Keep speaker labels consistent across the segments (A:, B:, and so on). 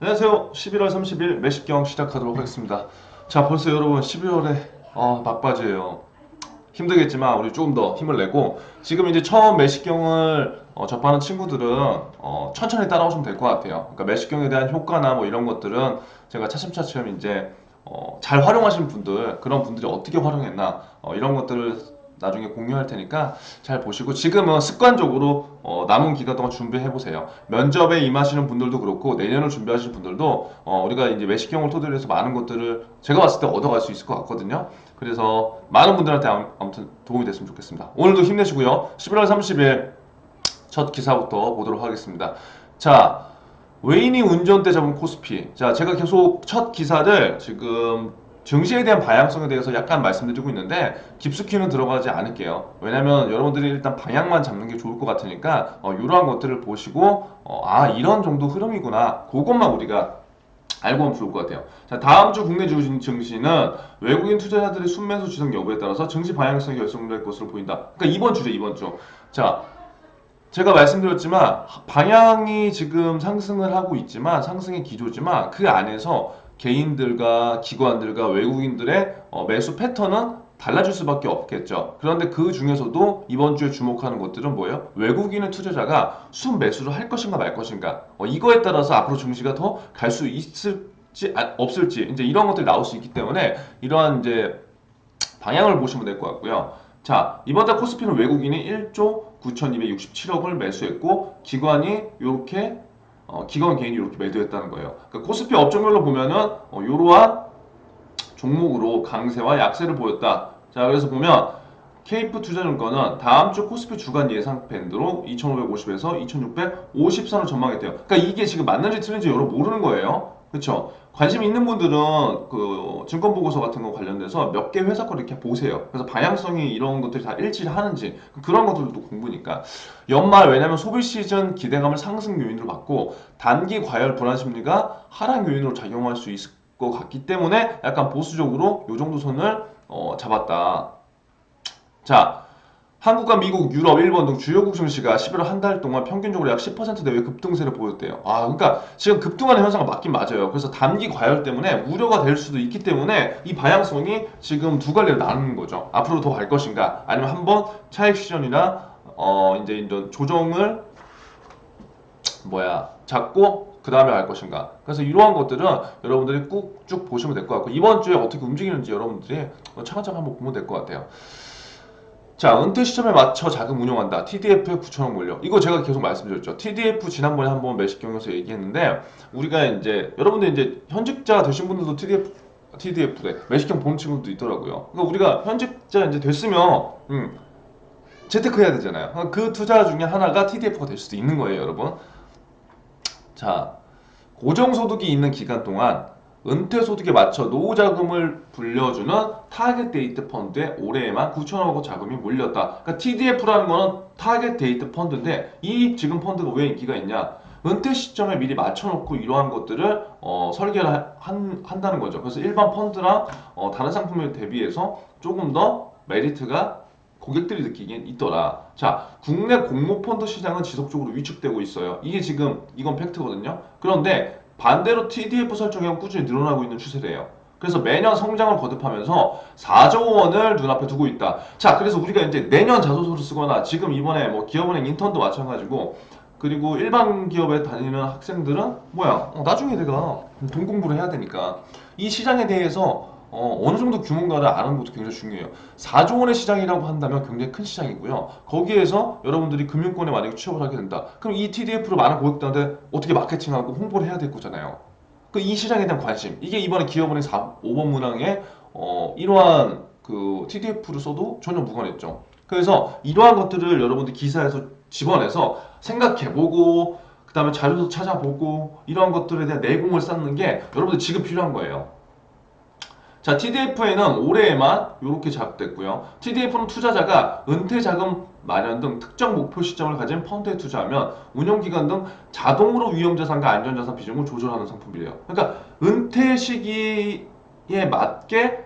A: 안녕하세요. 11월 30일 매식경 시작하도록 하겠습니다. 자, 벌써 여러분 12월에 어, 막바지예요. 힘들겠지만 우리 조금 더 힘을 내고 지금 이제 처음 매식경을 어, 접하는 친구들은 어, 천천히 따라오시면 될 것 같아요. 그러니까 매식경에 대한 효과나 뭐 이런 것들은 제가 차츰차츰 이제 어, 잘 활용하시는 분들 그런 분들이 어떻게 활용했나 어, 이런 것들을 나중에 공유할 테니까 잘 보시고 지금은 습관적으로 어, 남은 기간 동안 준비해 보세요. 면접에 임하시는 분들도 그렇고 내년을 준비하시는 분들도 어, 우리가 이제 외식경을 토대로 해서 많은 것들을 제가 봤을 때 얻어갈 수 있을 것 같거든요. 그래서 많은 분들한테 아무- 아무튼 도움이 됐으면 좋겠습니다. 오늘도 힘내시고요. 11월 30일 첫 기사부터 보도록 하겠습니다. 자, 외인이 운전대 잡은 코스피. 자, 제가 계속 첫 기사를 지금 증시에 대한 방향성에 대해서 약간 말씀드리고 있는데 깊숙이는 들어가지 않을게요. 왜냐면 여러분들이 일단 방향만 잡는 게 좋을 것 같으니까 어, 이러한 것들을 보시고 어, 아 이런 정도 흐름이구나. 그것만 우리가 알고 하면 좋을 것 같아요. 자, 다음 주 국내 주- 증시는 외국인 투자자들의 순매수 지속 여부에 따라서 증시 방향성이 결정될 것으로 보인다. 그러니까 이번 주죠, 이번 주. 자, 제가 말씀드렸지만 방향이 지금 상승을 하고 있지만 상승의 기조지만 그 안에서 개인들과 기관들과 외국인들의 어, 매수 패턴은 달라질 수밖에 없겠죠. 그런데 그 중에서도 이번 주에 주목하는 것들은 뭐예요? 외국인의 투자자가 순 매수를 할 것인가 말 것인가. 어, 이거에 따라서 앞으로 증시가 더 갈 수 있을지 아, 없을지 이제 이런 것들이 나올 수 있기 때문에 이러한 이제 방향을 보시면 될 것 같고요. 자, 이번 달 코스피는 외국인이 1조 9,267억을 매수했고 기관이 이렇게 어, 기관 개인이 이렇게 매도했다는 거예요. 그러니까 코스피 업종별로 보면은 어, 이러한 종목으로 강세와 약세를 보였다. 자, 그래서 보면 케이프 투자증권은 다음 주 코스피 주간 예상 밴드로 2,550에서 2,650선을 전망했대요. 그러니까 이게 지금 맞는지 틀린지 여러분 모르는 거예요. 그렇죠? 관심 있는 분들은 그 증권 보고서 같은 거 관련돼서 몇 개 회사 걸 이렇게 보세요. 그래서 방향성이 이런 것들이 다 일치를 하는지 그런 것들도 공부니까 연말 왜냐면 소비 시즌 기대감을 상승 요인으로 받고 단기 과열 불안 심리가 하락 요인으로 작용할 수 있을 것 같기 때문에 약간 보수적으로 요 정도 선을 어, 잡았다. 자, 한국과 미국, 유럽, 일본 등 주요국 증시가 11월 한 달 동안 평균적으로 약 10% 내외 급등세를 보였대요. 아, 그러니까 지금 급등하는 현상은 맞긴 맞아요. 그래서 단기 과열 때문에 우려가 될 수도 있기 때문에 이 방향성이 지금 두 갈래로 나누는 거죠. 앞으로 더 갈 것인가, 아니면 한번 차익 시전이나 어 이제 이런 조정을 뭐야 잡고 그 다음에 갈 것인가. 그래서 이러한 것들은 여러분들이 꾹쭉 보시면 될 것 같고 이번 주에 어떻게 움직이는지 여러분들이 차근차근 한번 보면 될 것 같아요. 자, 은퇴 시점에 맞춰 자금 운용한다. TDF에 9천원 몰려. 이거 제가 계속 말씀드렸죠. TDF 지난번에 한번 매식경에서 얘기했는데 우리가 이제 여러분들 이제 현직자 되신 분들도 TDF TDF래 매식경 보는 친구도 있더라고요. 그러니까 우리가 현직자 이제 됐으면 음, 재테크해야 되잖아요. 그러니까 그 투자 중에 하나가 TDF가 될 수도 있는 거예요, 여러분. 자, 고정소득이 있는 기간 동안 은퇴 소득에 맞춰 노후 자금을 불려주는 타겟 데이트 펀드에 올해에만 9천억 원 자금이 몰렸다. 그러니까 TDF라는 거는 타겟 데이트 펀드인데 이 지금 펀드가 왜 인기가 있냐? 은퇴 시점에 미리 맞춰놓고 이러한 것들을 어, 설계를 하- 한, 한다는 거죠. 그래서 일반 펀드랑 어, 다른 상품에 대비해서 조금 더 메리트가 고객들이 느끼기엔 있더라. 자, 국내 공모펀드 시장은 지속적으로 위축되고 있어요. 이게 지금 이건 팩트거든요. 그런데 반대로 TDF 설정액은 꾸준히 늘어나고 있는 추세래요. 그래서 매년 성장을 거듭하면서 4조 원을 눈앞에 두고 있다. 자, 그래서 우리가 이제 내년 자소서를 쓰거나 지금 이번에 뭐 기업은행 인턴도 마찬가지고 그리고 일반 기업에 다니는 학생들은 뭐야? 어, 나중에 내가 돈 공부를 해야 되니까 이 시장에 대해서 어, 어느 정도 규모인가를 아는 것도 굉장히 중요해요. 4조 원의 시장이라고 한다면 굉장히 큰 시장이고요. 거기에서 여러분들이 금융권에 만약에 취업을 하게 된다. 그럼 이 TDF로 많은 고객들한테 어떻게 마케팅하고 홍보를 해야 될 거잖아요. 그 이 시장에 대한 관심. 이게 이번에 기업은행 4, 5번 문항에 어, 이러한 그 TDF를 써도 전혀 무관했죠. 그래서 이러한 것들을 여러분들 기사에서 집어내서 생각해보고 그 다음에 자료도 찾아보고 이러한 것들에 대한 내공을 쌓는 게 여러분들 지금 필요한 거예요. 자, TDF에는 올해에만 이렇게 작됐고요. TDF는 투자자가 은퇴 자금 마련 등 특정 목표 시점을 가진 펀드에 투자하면 운用기간 등 자동으로 위험 자산과 안전 자산 비중을 조절하는 상품이래요. 그러니까 은퇴 시기에 맞게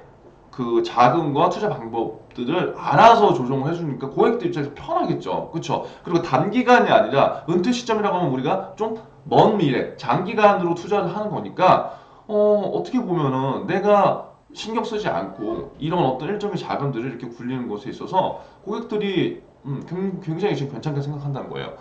A: 그 자금과 투자 방법들을 알아서 조정을 해주니까 고객들 입장에서 편하겠죠. 그렇죠? 그리고 단기간이 아니라 은퇴 시점이라고 하면 우리가 좀 먼 미래, 장기간으로 투자를 하는 거니까 어, 어떻게 보면은 내가 신경 쓰지 않고 이런 어떤 일정의 자금들을 이렇게 굴리는 것에 있어서 고객들이 음, 굉- 굉장히 지금 괜찮게 생각한다는 거예요.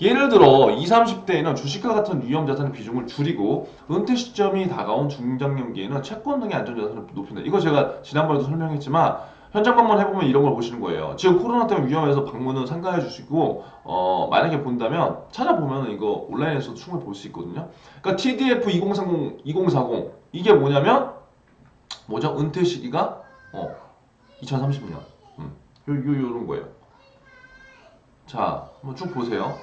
A: 예를 들어 20, 30대에는 주식과 같은 위험 자산의 비중을 줄이고 은퇴 시점이 다가온 중장년기에는 채권 등의 안전 자산을 높인다. 이거 제가 지난번에도 설명했지만 현장 방문 해보면 이런 걸 보시는 거예요. 지금 코로나 때문에 위험해서 방문은 삼가해 주시고 어, 만약에 본다면 찾아보면 이거 온라인에서 충분히 볼 수 있거든요. 그러니까 TDF 2030, 2040 이게 뭐냐면 뭐죠? 은퇴 시기가 어, 2030년. 음, 요, 요, 요런 거예요. 자, 한번 쭉 보세요.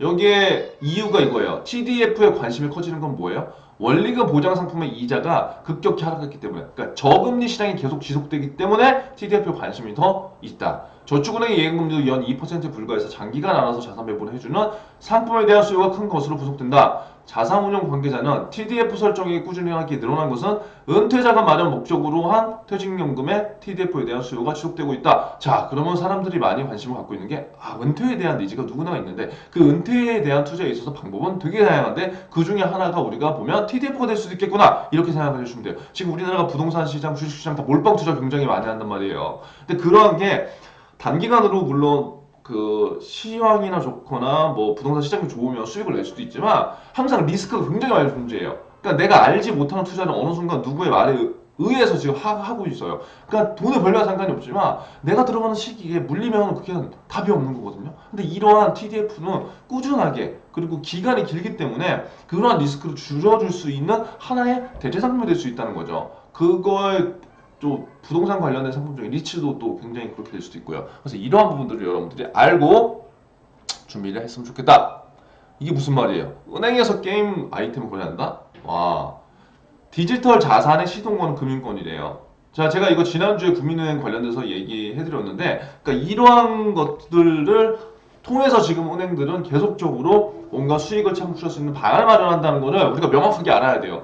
A: 여기에 이유가 이거예요. TDF에 관심이 커지는 건 뭐예요? 원리금 보장 상품의 이자가 급격히 하락했기 때문에, 그러니까 저금리 시장이 계속 지속되기 때문에 TDF에 관심이 더 있다. 저축은행의 예금금리도 연 2%에 불과해서 장기간 알아서 자산 배분을 해주는 상품에 대한 수요가 큰 것으로 분석된다. 자산운용 관계자는 TDF 설정이 꾸준히 하게 늘어난 것은 은퇴자금 마련 목적으로 한 퇴직연금의 TDF에 대한 수요가 지속되고 있다. 자, 그러면 사람들이 많이 관심을 갖고 있는 게 아, 은퇴에 대한 니즈가 누구나 있는데 그 은퇴에 대한 투자에 있어서 방법은 되게 다양한데 그 중에 하나가 우리가 보면 TDF가 될 수도 있겠구나 이렇게 생각을 해주시면 돼요. 지금 우리나라가 부동산 시장, 주식 시장 다 몰빵 투자 굉장히 많이 한단 말이에요. 근데 그러한 게 단기간으로 물론 그 시황이나 좋거나 뭐 부동산 시장이 좋으면 수익을 낼 수도 있지만 항상 리스크가 굉장히 많이 존재해요. 그러니까 내가 알지 못하는 투자를 어느 순간 누구의 말에 의- 의해서 지금 하, 하고 있어요. 그러니까 돈을 벌면 상관이 없지만 내가 들어가는 시기에 물리면 그게 답이 없는 거거든요. 근데 이러한 TDF는 꾸준하게 그리고 기간이 길기 때문에 그러한 리스크를 줄여줄 수 있는 하나의 대체 상품이 될 수 있다는 거죠. 그거에 또 부동산 관련된 상품 중에 리츠도 또 굉장히 그렇게 될 수도 있고요. 그래서 이러한 부분들을 여러분들이 알고 준비를 했으면 좋겠다. 이게 무슨 말이에요? 은행에서 게임 아이템을 거래한다? 와, 디지털 자산의 시동건 금융권이래요. 자, 제가 이거 지난주에 국민은행 관련돼서 얘기해드렸는데, 그러니까 이러한 것들을 통해서 지금 은행들은 계속적으로 뭔가 수익을 창출할 수 있는 방안을 마련한다는 거를 우리가 명확하게 알아야 돼요.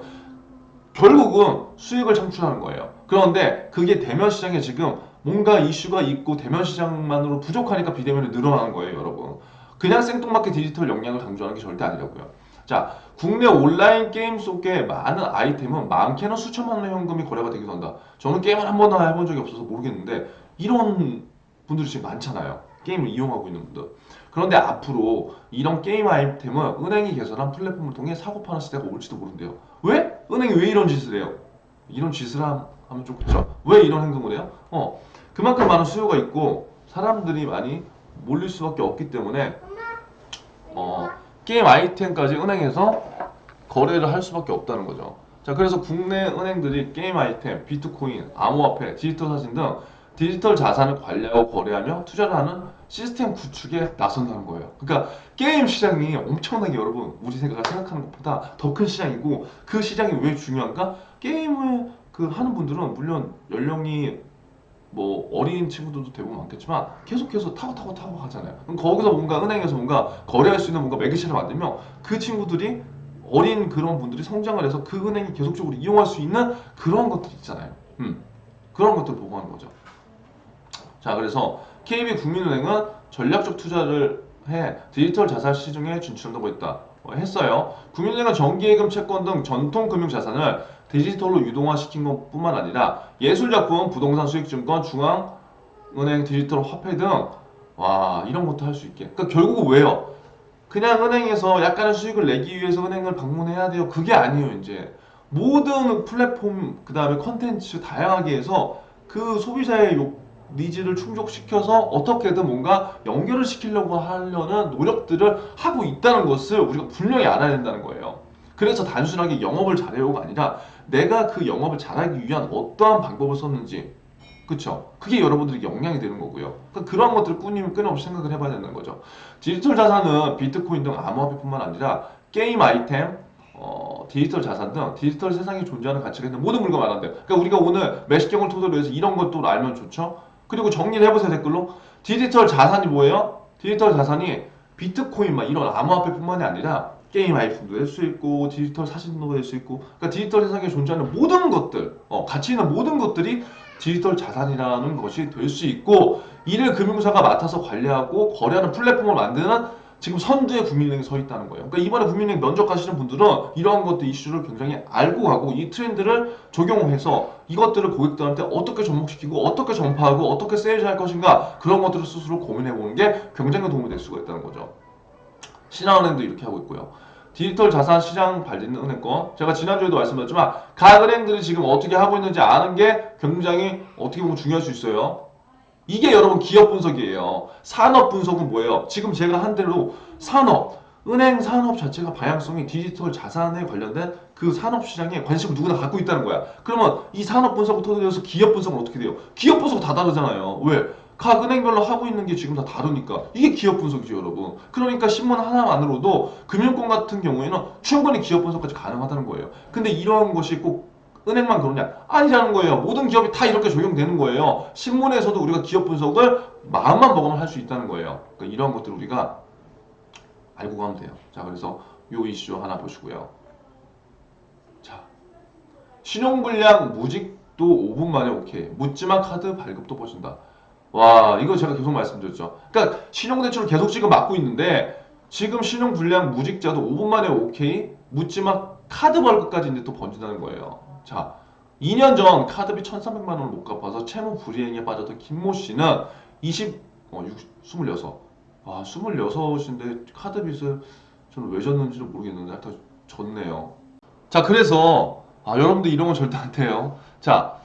A: 결국은 수익을 창출하는 거예요. 그런데 그게 대면 시장에 지금 뭔가 이슈가 있고 대면 시장만으로 부족하니까 비대면이 늘어나는 거예요, 여러분. 그냥 생뚱맞게 디지털 역량을 강조하는 게 절대 아니라고요. 자, 국내 온라인 게임 속의 많은 아이템은 많게는 수천만 원의 현금이 거래가 되기도 한다. 저는 게임을 한 번도 해본 적이 없어서 모르겠는데 이런 분들이 지금 많잖아요. 게임을 이용하고 있는 분들. 그런데 앞으로 이런 게임 아이템은 은행이 개설한 플랫폼을 통해 사고 파는 시대가 올지도 모른대요. 왜? 은행이 왜 이런 짓을 해요? 이런 짓을 함- 하면 좀 그렇죠. 왜 이런 행동을 해요? 어, 그만큼 많은 수요가 있고 사람들이 많이 몰릴 수밖에 없기 때문에 어, 게임 아이템까지 은행에서 거래를 할 수밖에 없다는 거죠. 자, 그래서 국내 은행들이 게임 아이템, 비트코인, 암호화폐, 디지털 사진 등 디지털 자산을 관리하고 거래하며 투자를 하는 시스템 구축에 나선다는 거예요. 그러니까 게임 시장이 엄청나게 여러분 우리 생각 생각하는 것보다 더 큰 시장이고 그 시장이 왜 중요한가? 게임을 그 하는 분들은 물론 연령이 뭐 어린 친구들도 대부분 많겠지만 계속해서 타고 타고 타고 하잖아요. 그럼 거기서 뭔가 은행에서 뭔가 거래할 수 있는 뭔가 매개체를 만들면 그 친구들이 어린 그런 분들이 성장을 해서 그 은행이 계속적으로 이용할 수 있는 그런 것들 있잖아요. 음, 그런 것들 보고 하는 거죠. 자, 그래서 KB 국민은행은 전략적 투자를 해 디지털 자산 시중에 진출한다고 했다. 어, 했어요. 국민은행은 정기예금, 채권 등 전통 금융 자산을 디지털로 유동화시킨 것뿐만 아니라 예술작품, 부동산 수익증권, 중앙은행 디지털 화폐 등 와, 이런 것도 할 수 있게. 그러니까 결국은 왜요? 그냥 은행에서 약간의 수익을 내기 위해서 은행을 방문해야 돼요. 그게 아니에요, 이제. 모든 플랫폼, 그 다음에 컨텐츠 다양하게 해서 그 소비자의 욕, 니즈를 충족시켜서 어떻게든 뭔가 연결을 시키려고 하려는 노력들을 하고 있다는 것을 우리가 분명히 알아야 된다는 거예요. 그래서 단순하게 영업을 잘해요가 아니라 내가 그 영업을 잘하기 위한 어떠한 방법을 썼는지 그쵸? 그게 여러분들에게 영향이 되는 거고요. 그러니까 그런 것들을 끊임, 끊임없이 생각을 해봐야 된다는 거죠. 디지털 자산은 비트코인 등 암호화폐뿐만 아니라 게임 아이템, 어, 디지털 자산 등 디지털 세상에 존재하는 가치가 있는 모든 물건 말한대요. 그러니까 우리가 오늘 매식경을 토대로 해서 이런 것도 알면 좋죠. 그리고 정리를 해보세요 댓글로. 디지털 자산이 뭐예요? 디지털 자산이 비트코인 막 이런 암호화폐뿐만이 아니라 게임 아이템도 할수 있고 디지털 사진도 할수 있고 그러니까 디지털 세상에 존재하는 모든 것들 어, 가치 있는 모든 것들이 디지털 자산이라는 것이 될 수 있고 이를 금융사가 맡아서 관리하고 거래하는 플랫폼을 만드는 지금 선두에 국민은행이 서 있다는 거예요. 그러니까 이번에 국민은행 면접하시는 분들은 이러한 것들 이슈를 굉장히 알고 가고 이 트렌드를 적용해서 이것들을 고객들한테 어떻게 접목시키고 어떻게 전파하고 어떻게 세일즈할 것인가 그런 것들을 스스로 고민해 보는 게 굉장히 도움이 될 수가 있다는 거죠. 신한은행도 이렇게 하고 있고요. 디지털 자산 시장 발전는 은행권 제가 지난주에도 말씀드렸지만 각 은행들이 지금 어떻게 하고 있는지 아는 게 굉장히 어떻게 보면 중요할 수 있어요. 이게 여러분 기업 분석이에요. 산업 분석은 뭐예요? 지금 제가 한 대로 산업, 은행 산업 자체가 방향성이 디지털 자산에 관련된 그 산업 시장에 관심을 누구나 갖고 있다는 거야. 그러면 이 산업 분석을 토대로해서 기업 분석은 어떻게 돼요? 기업 분석 다 다르잖아요. 왜? 각 은행별로 하고 있는 게 지금 다 다르니까 이게 기업 분석이죠 여러분 그러니까 신문 하나만으로도 금융권 같은 경우에는 충분히 기업 분석까지 가능하다는 거예요 근데 이러한 것이 꼭 은행만 그러냐? 아니라는 거예요. 모든 기업이 다 이렇게 적용되는 거예요. 신문에서도 우리가 기업 분석을 마음만 먹으면 할 수 있다는 거예요. 그러니까 이러한 것들 우리가 알고 가면 돼요. 자 그래서 요 이슈 하나 보시고요. 자 신용불량 무직도 5분 만에 오케이. 묻지마 카드 발급도 보신다. 와 이거 제가 계속 말씀드렸죠. 그러니까 신용대출을 계속 지금 막고 있는데 지금 신용불량 무직자도 5분 만에 오케이. 묻지마 카드 벌금까지 이제 또 번진다는 거예요. 자 2년 전 카드비 1,300만 원을 못 갚아서 채무 불이행에 빠졌던 김모 씨는 20, 어, 6, 26. 아 26인데 카드 빚을 저는 왜 졌는지도 모르겠는데 하여튼 졌네요. 자 그래서 아 여러분들 이런 건 절대 안 돼요. 자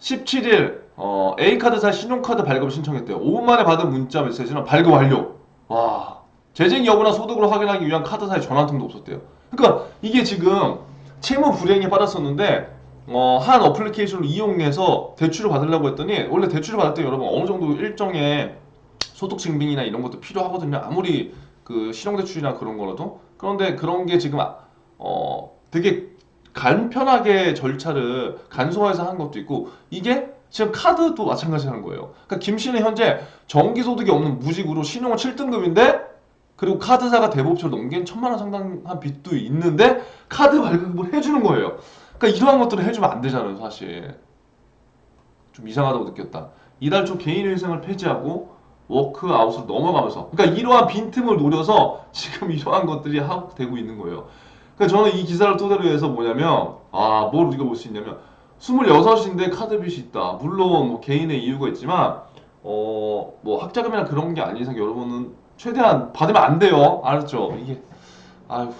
A: 17일 어, A카드사 신용카드 발급 신청했대요. 5분 만에 받은 문자 메시지는 발급 완료. 와. 재직 여부나 소득을 확인하기 위한 카드사에 전화 한 통도 없었대요. 그러니까 이게 지금 채무 불이행에 빠졌었는데 어, 한 어플리케이션을 이용해서 대출을 받으려고 했더니 원래 대출을 받을 때 여러분 어느 정도 일정의 소득 증빙이나 이런 것도 필요하거든요. 아무리 그 신용대출이나 그런 거라도 그런데 그런 게 지금 아- 어 되게 간편하게 절차를 간소화해서 한 것도 있고 이게 지금 카드도 마찬가지라는 거예요. 그러니까 김 씨는 현재 정기소득이 없는 무직으로 신용은 7등급인데 그리고 카드사가 대법처를 넘긴 천만 원 상당한 빚도 있는데 카드 발급을 해주는 거예요. 그러니까 이러한 것들을 해주면 안 되잖아요, 사실. 좀 이상하다고 느꼈다. 이달 초 개인회생을 폐지하고 워크아웃으로 넘어가면서 그러니까 이러한 빈틈을 노려서 지금 이러한 것들이 하- 되고 있는 거예요. 그러니까 저는 이 기사를 토대로 해서 뭐냐면 아, 뭘 우리가 볼 수 있냐면 26인데 카드 빚이 있다. 물론 뭐 개인의 이유가 있지만 어, 뭐 학자금이나 그런 게 아닌 이상 여러분은 최대한 받으면 안 돼요. 알았죠? 이게 아휴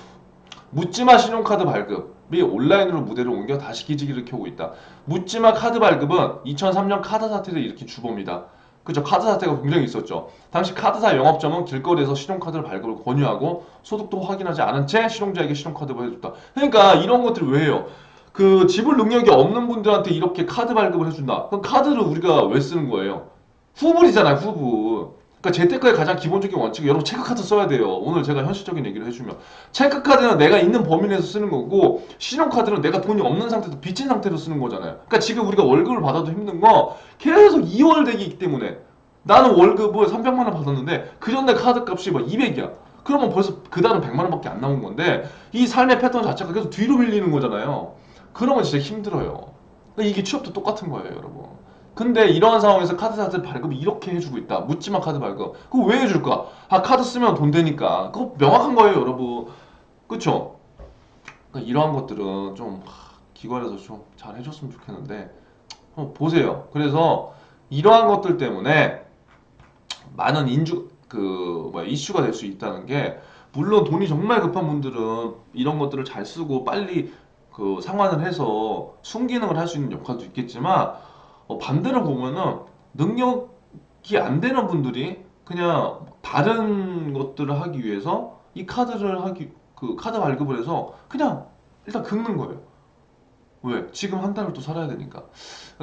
A: 묻지마 신용카드 발급이 온라인으로 무대를 옮겨 다시 기지기를 켜고 있다. 묻지마 카드 발급은 2003년 카드 사태를 일으킨 주범이다. 그죠? 카드 사태가 굉장히 있었죠. 당시 카드사 영업점은 길거리에서 신용카드를 발급을 권유하고 소득도 확인하지 않은 채 신용자에게 신용카드를 해줬다. 그러니까 이런 것들을 왜 해요? 그 지불 능력이 없는 분들한테 이렇게 카드 발급을 해준다. 그럼 카드를 우리가 왜 쓰는 거예요? 후불이잖아요, 후불. 그러니까 재테크의 가장 기본적인 원칙은 여러분 체크카드 써야 돼요. 오늘 제가 현실적인 얘기를 해주면 체크카드는 내가 있는 범위 내에서 쓰는 거고 신용카드는 내가 돈이 없는 상태에서 빚진 상태로 쓰는 거잖아요. 그러니까 지금 우리가 월급을 받아도 힘든 거 계속 2월 되기 때문에 나는 월급을 300만 원 받았는데 그 전에 카드 값이 막 200이야. 그러면 벌써 그 달은 100만 원밖에 안 나온 건데 이 삶의 패턴 자체가 계속 뒤로 밀리는 거잖아요. 그러면 진짜 힘들어요. 이게 취업도 똑같은 거예요, 여러분. 근데 이러한 상황에서 카드 사태 발급을 이렇게 해주고 있다. 묻지마 카드 발급. 그거 왜 해줄까? 아 카드 쓰면 돈 되니까. 그거 명확한 거예요, 여러분. 그쵸? 그러니까 이러한 것들은 좀 하, 기관에서 좀 잘 해줬으면 좋겠는데 한번 보세요. 그래서 이러한 것들 때문에 많은 인주 그 뭐야 이슈가 될 수 있다는 게 물론 돈이 정말 급한 분들은 이런 것들을 잘 쓰고 빨리 그 상환을 해서 순기능을 할 수 있는 역할도 있겠지만 어, 반대로 보면은 능력이 안 되는 분들이 그냥 다른 것들을 하기 위해서 이 카드를 하기 그 카드 발급을 해서 그냥 일단 긁는 거예요. 왜? 지금 한 달을 또 살아야 되니까.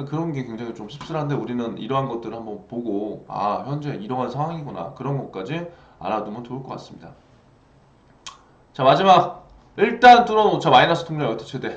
A: 그런 게 굉장히 좀 씁쓸한데 우리는 이러한 것들을 한번 보고 아 현재 이러한 상황이구나 그런 것까지 알아두면 좋을 것 같습니다. 자 마지막 일단 뚫어놓자 마이너스 통장 여태 최대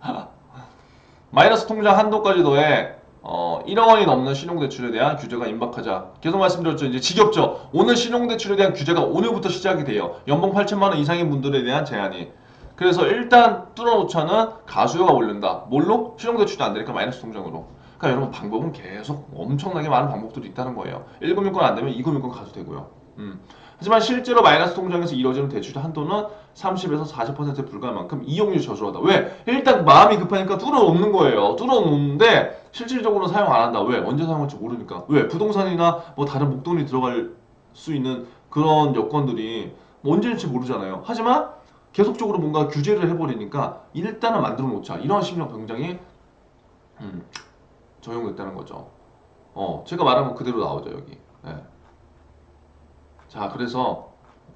A: 마이너스 통장 한도까지 더해 어, 1억 원이 넘는 신용대출에 대한 규제가 임박하자. 계속 말씀드렸죠. 이제 지겹죠. 오늘 신용대출에 대한 규제가 오늘부터 시작이 돼요. 연봉 8천만 원 이상인 분들에 대한 제한이. 그래서 일단 뚫어놓자는 가수요가 오른다. 뭘로? 신용대출이 안 되니까 마이너스 통장으로. 그러니까 여러분 방법은 계속 엄청나게 많은 방법들이 있다는 거예요. 1금융권 안 되면 2금융권 가도 되고요. 음. 하지만 실제로 마이너스 통장에서 이루어지는 대출의 한도는 30에서 40%에 불과할 만큼 이용률이 저조하다. 왜? 일단 마음이 급하니까 뚫어놓는 거예요. 뚫어놓는데 실질적으로 사용 안 한다. 왜? 언제 사용할지 모르니까. 왜? 부동산이나 뭐 다른 목돈이 들어갈 수 있는 그런 여건들이 뭐 언제일지 모르잖아요. 하지만 계속적으로 뭔가 규제를 해버리니까 일단은 만들어 놓자. 이런 심리가 굉장히 음, 적용됐다는 거죠. 어, 제가 말한 거 그대로 나오죠 여기. 네. 자, 그래서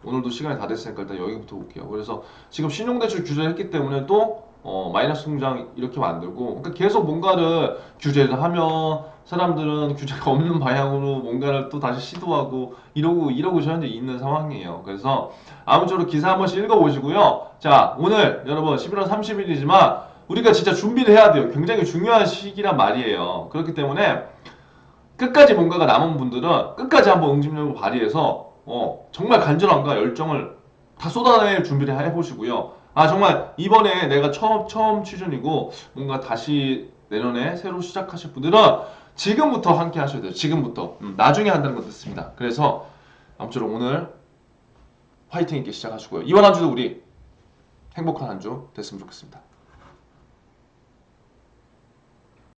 A: 오늘도 시간이 다 됐으니까 일단 여기부터 볼게요. 그래서 지금 신용대출 규제를 했기 때문에 또 어, 마이너스 통장 이렇게 만들고 그러니까 계속 뭔가를 규제를 하면 사람들은 규제가 없는 방향으로 뭔가를 또 다시 시도하고 이러고 이러고 현재 있는 상황이에요. 그래서 아무쪼록 기사 한 번씩 읽어보시고요. 자, 오늘 여러분 11월 30일이지만 우리가 진짜 준비를 해야 돼요. 굉장히 중요한 시기란 말이에요. 그렇기 때문에 끝까지 뭔가가 남은 분들은 끝까지 한번 응집력을 발휘해서 어, 정말 간절함과 열정을 다 쏟아낼 준비를 해보시고요. 아 정말 이번에 내가 처음 처음 취준이고 뭔가 다시 내년에 새로 시작하실 분들은 지금부터 함께 하셔야 돼요. 지금부터 음, 나중에 한다는 거 듣습니다. 그래서 아무쪼록 오늘 화이팅 있게 시작하시고요. 이번 한 주도 우리 행복한 한 주 됐으면 좋겠습니다.